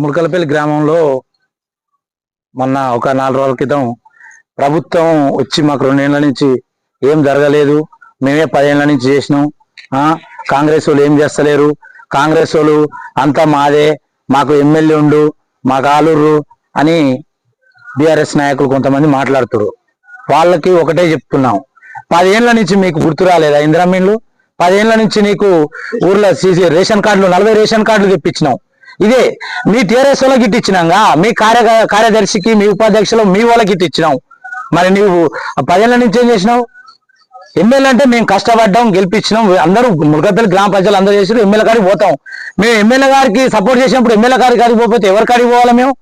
ములకలపల్లి గ్రామంలో మొన్న ఒక నాలుగు రోజుల క్రితం ప్రభుత్వం వచ్చి మాకు రెండేళ్ళ నుంచి ఏం జరగలేదు. మేమే పదేళ్ళ నుంచి చేసినాం. కాంగ్రెస్ వాళ్ళు ఏం చేస్తలేరు. కాంగ్రెస్ వాళ్ళు అంతా మాదే. మాకు ఎమ్మెల్యే ఉండు మాకు ఆలూరు అని బీఆర్ఎస్ నాయకులు కొంతమంది మాట్లాడుతారు వాళ్ళకి ఒకటే చెప్తున్నాం. పదేళ్ళ నుంచి మీకు గుర్తు రాలేదా ఇందిరామీన్లు పదేళ్ళ నుంచి నీకు ఊర్లో సీసీ రేషన్ కార్డులు నలభై రేషన్ కార్డులు తెప్పించినాం. ఇదే మీ టీఆర్ఎస్ వాళ్ళకి ఇటు ఇచ్చినాగా? మీ కార్య కార్యదర్శికి మీ ఉపాధ్యక్షులు మీ వాళ్ళకి ఇటు ఇచ్చినాం మరి నువ్వు ఆ పదేళ్ళ నుంచి ఏం చేసినావు? ఎమ్మెల్యే అంటే మేము కష్టపడ్డాం గెలిపించినాం అందరూ ములకపల్లి గ్రామ ప్రజలు అందరూ చేసారు ఎమ్మెల్యే కాడికి పోతాం. మేము ఎమ్మెల్యే గారికి సపోర్ట్ చేసినప్పుడు ఎమ్మెల్యే గారి గారికి పోతే ఎవరి కాడికి పోవాలి మేము?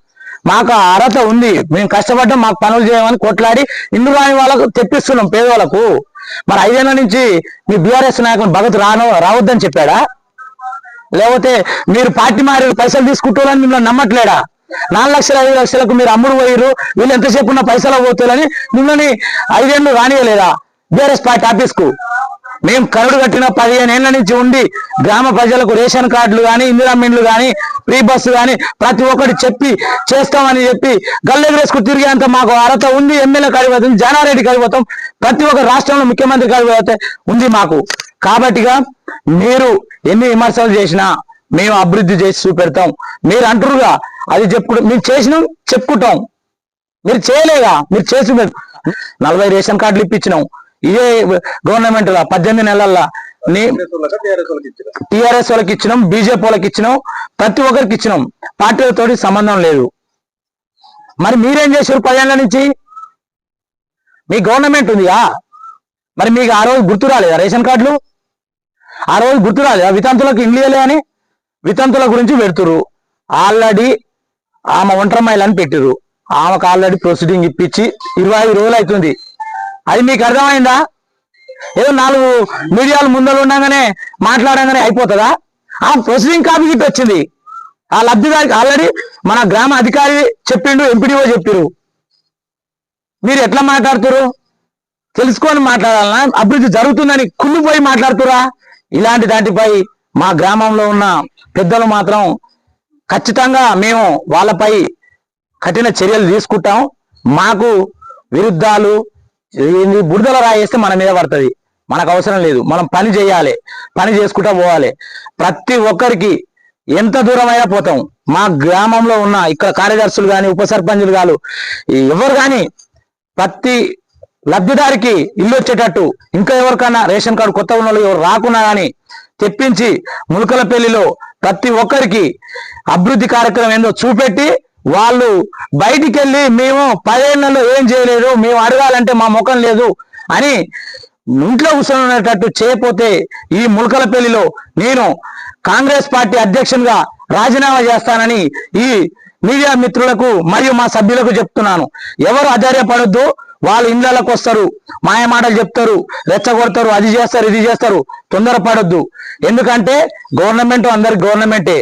మాకు ఆ అర్హత ఉంది. మేము కష్టపడ్డాం మాకు పనులు చేయమని కొట్లాడి ఇల్లు రాని వాళ్ళకు తెప్పిస్తున్నాం పేదవాళ్ళకు. మరి ఐదేళ్ళ నుంచి మీ బీఆర్ఎస్ నాయకుడు భగత్ రాను రావద్దని చెప్పాడా? లేకపోతే మీరు పార్టీ మారి పైసలు తీసుకుంటారని మిమ్మల్ని నమ్మట్లేడా? నాలుగు లక్షల ఐదు లక్షలకు మీరు అమ్ముడు పోయిరు వీళ్ళు ఎంతసేపు ఉన్న పైసలు పోతారని మిమ్మల్ని ఐదేళ్ళు రానియలేదా? బీఆర్ఎస్ పార్టీ ఆఫీస్కు మేము కరుడు కట్టిన పదిహేను ఏళ్ళ నుంచి ఉండి గ్రామ ప్రజలకు రేషన్ కార్డులు కానీ ఇందిరా మిండ్లు కానీ ఫ్రీ బస్సు కానీ ప్రతి ఒక్కటి చెప్పి చేస్తామని చెప్పి గల్లెగరేసుకు తిరిగేంత మాకు అర్హత ఉంది. ఎమ్మెల్యే కాడిపోతుంది జానారెడ్డి కలిగిపోతాం ప్రతి ఒక్క రాష్ట్రంలో ముఖ్యమంత్రి కాడిపోతే ఉంది మాకు. కాబట్టిగా మీరు ఎన్ని విమర్శలు చేసినా మేము అభివృద్ధి చేసి చూపెడతాం. మీరు అంటారుగా అది చెప్పుడు మేము చేసినాం చెప్పుకుంటాం. మీరు చేయలేగా మీరు చేసి నలభై రేషన్ కార్డులు ఇప్పించినాం. ఇదే గవర్నమెంట్ లా పద్దెనిమిది నెలల్లో. టిఆర్ఎస్ వాళ్ళకి ఇచ్చినాం బీజేపీ వాళ్ళకి ఇచ్చినాం ప్రతి ఒక్కరికి ఇచ్చినాం. పార్టీలతోటి సంబంధం లేదు. మరి మీరేం చేశారు పదేళ్ళ నుంచి? మీ గవర్నమెంట్ ఉందిగా? మరి మీకు ఆ రోజు గుర్తు రాలేదా రేషన్ కార్డులు? ఆ రోజు గుర్తు రాలేదా? వితంతులకు ఇండ్లు అని వితంతుల గురించి పెడుతురు ఆల్రెడీ ఆమె ఒంటరమ్మాయిలు అని పెట్టిరు ఆమెకు ఆల్రెడీ ప్రొసీడింగ్ ఇప్పించి ఇరవై ఐదు రోజులు అవుతుంది. అది మీకు అర్థమైందా? ఏదో నాలుగు మీడియాలు ముందర ఉండగానే మాట్లాడంగానే అయిపోతుందా? ఆ ప్రొసీడింగ్ కాపీ గిట్ వచ్చింది. ఆ లబ్ధిదారికి ఆల్రెడీ మన గ్రామ అధికారి చెప్పిండు ఎంపీడీఓ చెప్పిరు. మీరు ఎట్లా మాట్లాడుతురు తెలుసుకొని మాట్లాడాలన్నా అభివృద్ధి జరుగుతుందని కుళ్ళిపోయి మాట్లాడుతురా ఇలాంటి దాటిపై మా గ్రామంలో ఉన్న పెద్దలు మాత్రం ఖచ్చితంగా మేము వాళ్ళపై కఠిన చర్యలు తీసుకుంటాం. మాకు విరుద్ధాలు ఏంది? బురదల రాయేస్తే మన మీద పడుతుంది. మనకు అవసరం లేదు. మనం పని చేయాలి. పని చేసుకుంటా పోవాలి. ప్రతి ఒక్కరికి ఎంత దూరమైనా పోతాం. మా గ్రామంలో ఉన్న ఇక్కడ కార్యదర్శులు కానీ ఉప సర్పంచులు కాదు ఎవరు కానీ ప్రతి లబ్ధిదారికి ఇల్లు వచ్చేటట్టు ఇంకా ఎవరికైనా రేషన్ కార్డు కొత్త ఉన్న వాళ్ళు ఎవరు రాకున్నా కానీ తెప్పించి ములకల పెళ్ళిలో ప్రతి ఒక్కరికి అభివృద్ధి కార్యక్రమం ఏందో చూపెట్టి వాళ్ళు బయటికి వెళ్ళి మేము పదేళ్ళలో ఏం చేయలేదు మేము అడగాలంటే మా ముఖం లేదు అని ఇంట్లో కూర్చొనేటట్టు చేయకపోతే ఈ ములకల పెళ్ళిలో నేను కాంగ్రెస్ పార్టీ అధ్యక్షునిగా రాజీనామా చేస్తానని ఈ మీడియా మిత్రులకు మరియు మా సభ్యులకు చెప్తున్నాను. ఎవరు అధైర్యపడొద్దు వాళ్ళు ఇండ్లకు వస్తారు మాయమాటలు చెప్తారు రెచ్చగొడతారు అది చేస్తారు ఇది చేస్తారు తొందరపడొద్దు. ఎందుకంటే గవర్నమెంట్ అందరి గవర్నమెంటే.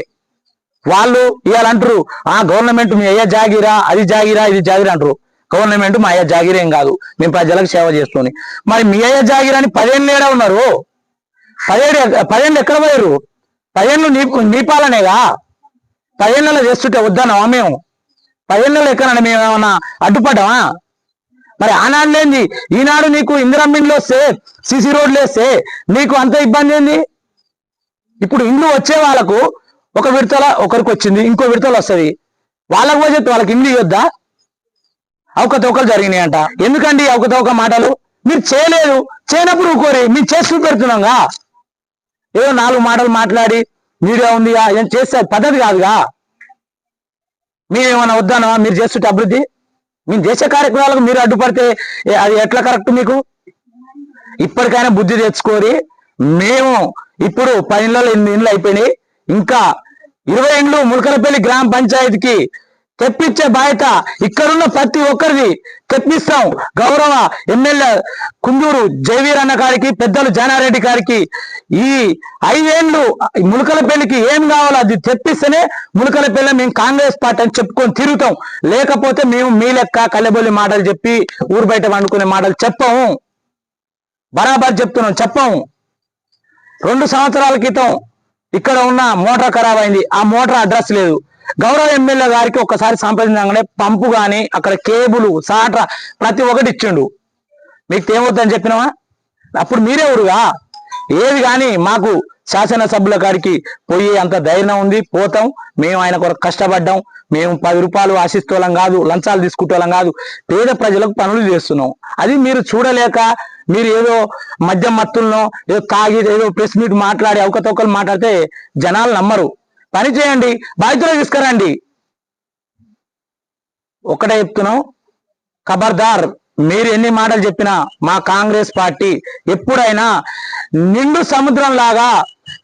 వాళ్ళు ఇవాళ అంటారు. ఆ గవర్నమెంట్ మీ అయ్యా జాగిరా అది జాగిరా ఇది జాగిరా అంటారు. గవర్నమెంట్ మా అయ్యా జాగిరేం కాదు. మేము ప్రజలకు సేవ చేస్తుంది మరి మీ అయ్యా జాగిరా అని పదేళ్ళు ఏడా ఉన్నారు? పదిహేడు పదేళ్ళు ఎక్కడ పోయారు పదేళ్ళు నీ నీ పాలనేగా పదేళ్ళలో చేస్తుంటే వద్దన్నావా మేము? పదేళ్ళలో ఎక్కడన్నా మేము ఏమన్నా అడ్డుపడ్డామా? మరి ఆనాడు లేనిది ఈనాడు నీకు ఇందిరమ్మిండ్లు వస్తే సిసి రోడ్లు వేస్తే నీకు అంత ఇబ్బంది ఏంది? ఇప్పుడు ఇండ్లు వచ్చే వాళ్ళకు ఒక విడతల ఒకరికి వచ్చింది ఇంకో విడతలు వస్తుంది. వాళ్ళకు పోయి చెప్తే వాళ్ళకి ఇండ్లు ఇవ్వద్దా? అవకతవకలు జరిగినాయంట. ఎందుకండి అవకతవక మాటలు? మీరు చేయలేదు. చేయనప్పుడు ఊకోరి. మీరు చేసి చూపెడుతున్నాగా. ఏదో నాలుగు మాటలు మాట్లాడి మీడియా ఉందిగా ఏం చేస్తే పద్ధతి కాదుగా. మేమేమన్నా వద్దానా మీరు చేస్తుంటే అభివృద్ధి? మేము చేసే కార్యక్రమాలకు మీరు అడ్డుపడితే అది ఎట్లా కరెక్ట్ మీకు? ఇప్పటికైనా బుద్ధి తెచ్చుకోరి మేము ఇప్పుడు పది ఇళ్ళలో ఎనిమిది ఇండ్లు అయిపోయినాయి. ఇంకా ఇరవై ఏండ్లు ములకలపల్లి గ్రామ పంచాయతీకి తెప్పించే బాధ్యత ఇక్కడున్న ప్రతి ఒక్కరిది తెప్పిస్తాం. గౌరవ ఎమ్మెల్యే కుందూరు జయవీర్ అన్న గారికి పెద్దలు జానారెడ్డి గారికి ఈ ఐదేండ్లు ములకలపల్లికి ఏం కావాలో అది తెప్పిస్తేనే ములకలపల్లి మేము కాంగ్రెస్ పార్టీ అని చెప్పుకొని తిరుగుతాం. లేకపోతే మేము మీ లెక్క కల్లెబొల్లి మాటలు చెప్పి ఊరు బయట వండుకునే మాటలు చెప్పము బరాబర్ చెప్తున్నాం చెప్పము రెండు సంవత్సరాల క్రితం ఇక్కడ ఉన్న మోటార్ ఖరాబ్ అయింది. ఆ మోటార్ అడ్రస్ లేదు. గౌరవ ఎమ్మెల్యే గారికి ఒకసారి సంప్రదించగానే పంపు గాని అక్కడ కేబుల్ సాట ప్రతి ఒక్కటి ఇచ్చిండు. మీకు ఏమవుతుందని చెప్పినావా? అప్పుడు మీరే ఊరుగా. ఏది కానీ మాకు శాసనసభ్యుల కాడికి పోయి అంత ధైర్యం ఉంది పోతాం. మేము ఆయన కొరకు కష్టపడ్డాం. మేము పది రూపాయలు ఆశిస్తోళ్ళం కాదు లంచాలు తీసుకుంటోళ్ళం కాదు. పేద ప్రజలకు పనులు చేస్తున్నాం. అది మీరు చూడలేక మీరు ఏదో మద్యం మత్తులను ఏదో తాగి ఏదో ప్రెస్ మీట్ మాట్లాడి అవకతవకలు మాట్లాడితే జనాలు నమ్మరు. పని చేయండి బాధ్యతలు తీసుకురండి. ఒకటే చెప్తున్నాం ఖబర్దార్ మీరు ఎన్ని మాటలు చెప్పినా మా కాంగ్రెస్ పార్టీ ఎప్పుడైనా నిండు సముద్రం లాగా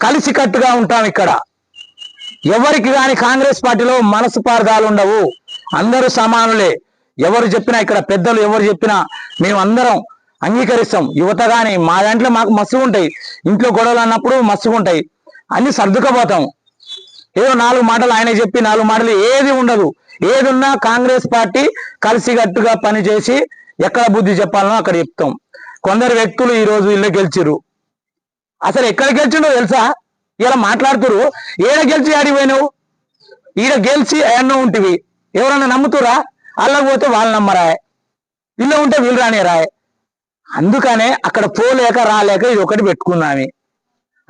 కలిసికట్టుగా ఉంటాం ఇక్కడ. ఎవరికి కానీ కాంగ్రెస్ పార్టీలో మనసు మనసుపార్థాలు ఉండవు. అందరూ సమానులే. ఎవరు చెప్పినా ఇక్కడ పెద్దలు ఎవరు చెప్పినా మేము అందరం అంగీకరిస్తాం. యువత కానీ మా దాంట్లో మాకు మస్తుగా ఉంటాయి. ఇంట్లో గొడవలు అన్నప్పుడు మస్తుగా ఉంటాయి. అన్ని సర్దుకపోతాం. ఏదో నాలుగు మాటలు ఆయన చెప్పి నాలుగు మాటలు ఏది ఉండదు. ఏదున్నా కాంగ్రెస్ పార్టీ కలిసికట్టుగా పనిచేసి ఎక్కడ బుద్ధి చెప్పాలనో అక్కడ చెప్తాం. కొందరు వ్యక్తులు ఈ రోజు ఇల్లు గెలిచిరు అసలు ఎక్కడ గెలిచిండో తెలుసా? ఇలా మాట్లాడుతురు ఏడ గెలిచి ఆడిపోయినావు ఈడ గెలిచి ఎన్నో ఉంటివి. ఎవరన్నా నమ్ముతురా అల్లకపోతే వాళ్ళు నమ్మరాయ్. ఇల్లు ఉంటే వీళ్ళు రానే రాయ్ అందుకనే అక్కడ పోలేక రాలేక ఇది ఒకటి పెట్టుకున్నామి.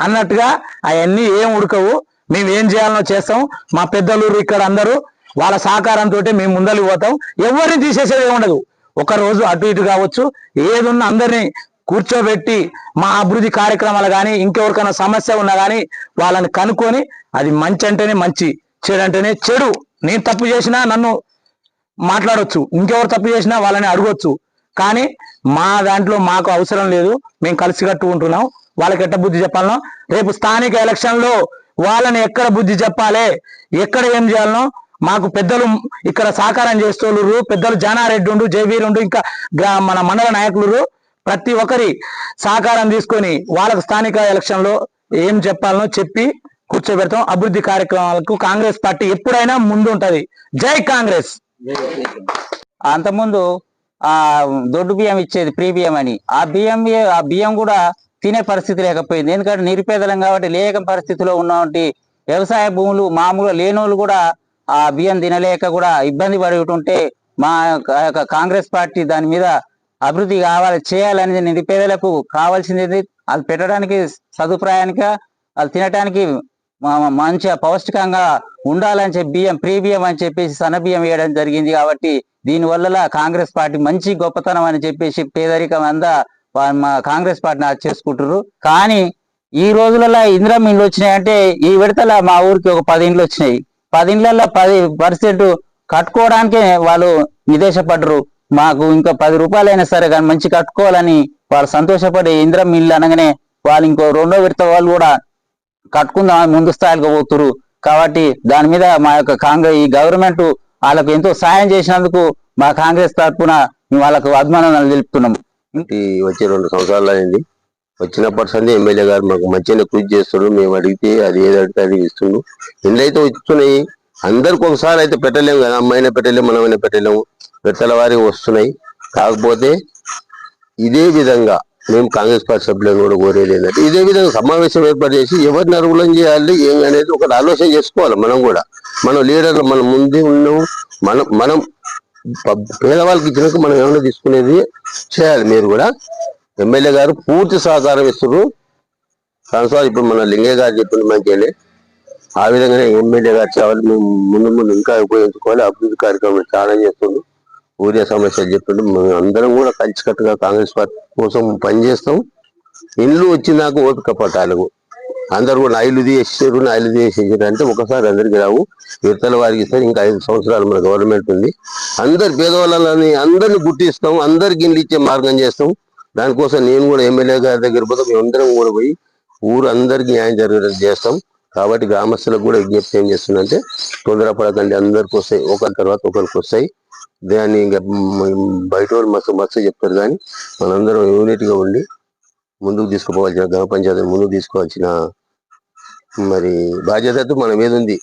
అన్నట్టుగా అవన్నీ ఏం ఉడకవు. మేము ఏం చేయాలనో చేస్తాం. మా పెద్దలు ఇక్కడ అందరూ వాళ్ళ సహకారంతో మేము ముందరికి పోతాం. ఎవరిని తీసేసేది ఉండదు. ఒక రోజు అటు ఇటు కావచ్చు. ఏదున్నా అందరినీ కూర్చోబెట్టి మా అభివృద్ధి కార్యక్రమాలు కానీ ఇంకెవరికైనా సమస్య ఉన్నా కానీ వాళ్ళని కనుక్కొని అది మంచి అంటేనే మంచి చెడు అంటేనే చెడు. నేను తప్పు చేసినా నన్ను మాట్లాడొచ్చు. ఇంకెవరు తప్పు చేసినా వాళ్ళని అడగొచ్చు. కానీ మా దాంట్లో మాకు అవసరం లేదు. మేము కలిసి కట్టుకుంటున్నాం. వాళ్ళకి ఎట్ట బుద్ధి చెప్పాలనో? రేపు స్థానిక ఎలక్షన్లో వాళ్ళని ఎక్కడ బుద్ధి చెప్పాలి? ఎక్కడ ఏం చేయాలనో? మాకు పెద్దలు ఇక్కడ సహకారం చేస్తోళ్ళు పెద్దలు జానారెడ్డి ఉండు జయవీర్ ఉండు ఇంకా మన మండల నాయకులు ప్రతి ఒక్కరి సహకారం తీసుకొని వాళ్ళకు స్థానిక ఎలక్షన్లో ఏం చెప్పాలనో చెప్పి కూర్చోబెడతాం. అభివృద్ధి కార్యక్రమాలకు కాంగ్రెస్ పార్టీ ఎప్పుడైనా ముందు ఉంటది జై కాంగ్రెస్ అంతకుముందు ఆ దొడ్డు బియ్యం ఇచ్చేది ప్రీ బియ్యం అని. ఆ బియ్యం ఆ బియ్యం కూడా తినే పరిస్థితి లేకపోయింది. ఎందుకంటే నిరుపేదలం కాబట్టి లేక పరిస్థితిలో ఉన్నటువంటి వ్యవసాయ భూములు మామూలుగా లేనోళ్ళు కూడా ఆ బియ్యం తినలేక కూడా ఇబ్బంది పడుతుంటే మా యొక్క కాంగ్రెస్ పార్టీ దాని మీద అభివృద్ధి కావాలి చేయాలని నిరుపేదలకు కావాల్సింది అది పెట్టడానికి సదుపాయానికి అది తినడానికి మంచిగా పౌష్టికంగా ఉండాలని చెప్పి బియ్యం ప్రీ బియ్యం అని చెప్పేసి సన్న బియ్యం వేయడం జరిగింది కాబట్టి దీని వల్ల కాంగ్రెస్ పార్టీ మంచి గొప్పతనం అని చెప్పేసి పేదరికం అంతా మా కాంగ్రెస్ పార్టీని అది చేసుకుంటారు కానీ ఈ రోజులలో ఇందిరం ఇండ్లు వచ్చినాయంటే ఈ విడతల మా ఊరికి ఒక పది ఇండ్లు వచ్చినాయి. పది ఇండ్లలో పది పర్సెంట్ కట్టుకోవడానికే వాళ్ళు నిదేశపడ్డరు. మాకు ఇంకా పది రూపాయలైనా సరే కానీ మంచి కట్టుకోవాలని వాళ్ళు సంతోషపడి ఇందిరం ఇల్లు అనగానే వాళ్ళు ఇంకో రెండో విడత వాళ్ళు కూడా కట్టుకుందాం ముందు స్థాయికి పోతురు కాబట్టి దాని మీద మా యొక్క కాంగ్రెస్ ఈ గవర్నమెంట్ వాళ్ళకు ఎంతో సాయం చేసినందుకు మా కాంగ్రెస్ తరఫున వాళ్ళకు అభిమానాలు తెలుపుతున్నాం వచ్చే రెండు సంవత్సరాలు అయింది వచ్చినప్పటి సంది ఎమ్మెల్యే గారు మాకు మంచిగా కృషి చేస్తుండ్రు మేము అడిగితే అది ఏది అడిగితే అది ఇస్తుండ్రు ఇండ్లైతే వస్తున్నాయి అందరికి ఒకసారి అయితే పెట్టలేము కదా అమ్మాయినా పెట్టలేము మనమైనా పెట్టలేము. పెట్టల వారి వస్తున్నాయి. కాకపోతే ఇదే విధంగా మేము కాంగ్రెస్ పార్టీ సభ్యులను కూడా కోరేది ఏంటంటే ఇదే విధంగా సమావేశం ఏర్పాటు చేసి ఎవరిని అనుకూలం చేయాలి ఏం అనేది ఒకటి ఆలోచన చేసుకోవాలి మనం కూడా. మనం లీడర్లు మనం ముందే ఉన్నాము మనం మనం పేదవాళ్ళకి ఇచ్చినాక మనం ఏమైనా తీసుకునేది చేయాలి మీరు కూడా. ఎమ్మెల్యే గారు పూర్తి సహకారం ఇస్తున్నారు. కనసారి ఇప్పుడు మన లింగయ్య గారు చెప్పిన మంచిగానే ఆ విధంగానే ఎమ్మెల్యే గారు చావాలి మేము ముందు ముందు ఇంకా ఉపయోగించుకోవాలి. అభివృద్ధి కార్యక్రమం చాలా చేస్తుంది ఊరియా సమస్యలు చెప్తుంటే మేము అందరం కూడా కలిసికట్టుగా కాంగ్రెస్ పార్టీ కోసం పనిచేస్తాం. ఇండ్లు వచ్చినాక ఓపిక పట్టాలకు. అందరు కూడా నాయలు తీసేసారు నాయలు తీసేసారు అంటే ఒకసారి అందరికి రావు. విడతల వారికి ఇస్తారు ఇంకా ఐదు సంవత్సరాలు మన గవర్నమెంట్ ఉంది. అందరు పేదవాళ్ళని అందరిని గుర్తిస్తాం అందరికి ఇండ్లు ఇచ్చే మార్గం చేస్తాం. దానికోసం నేను కూడా ఎమ్మెల్యే గారి దగ్గర పోతే మేమందరం కూడా పోయి ఊరు అందరికి న్యాయం జరిగేటట్టు చేస్తాం. కాబట్టి గ్రామస్తులకు కూడా విజ్ఞప్తి ఏం చేస్తుందంటే తొందరపడకండి. అందరికి వస్తాయి ఒకరి తర్వాత ఒకరికి వస్తాయి. దాన్ని ఇంకా బయట వాళ్ళు మస్తు మస్తు చెప్తారు. కానీ మనందరం యూనిట్గా ఉండి ముందుకు తీసుకుపోవాల్సిన గ్రామ పంచాయతీ ముందుకు తీసుకోవాల్సిన మరి బాధ్యత మన మీద ఉంది.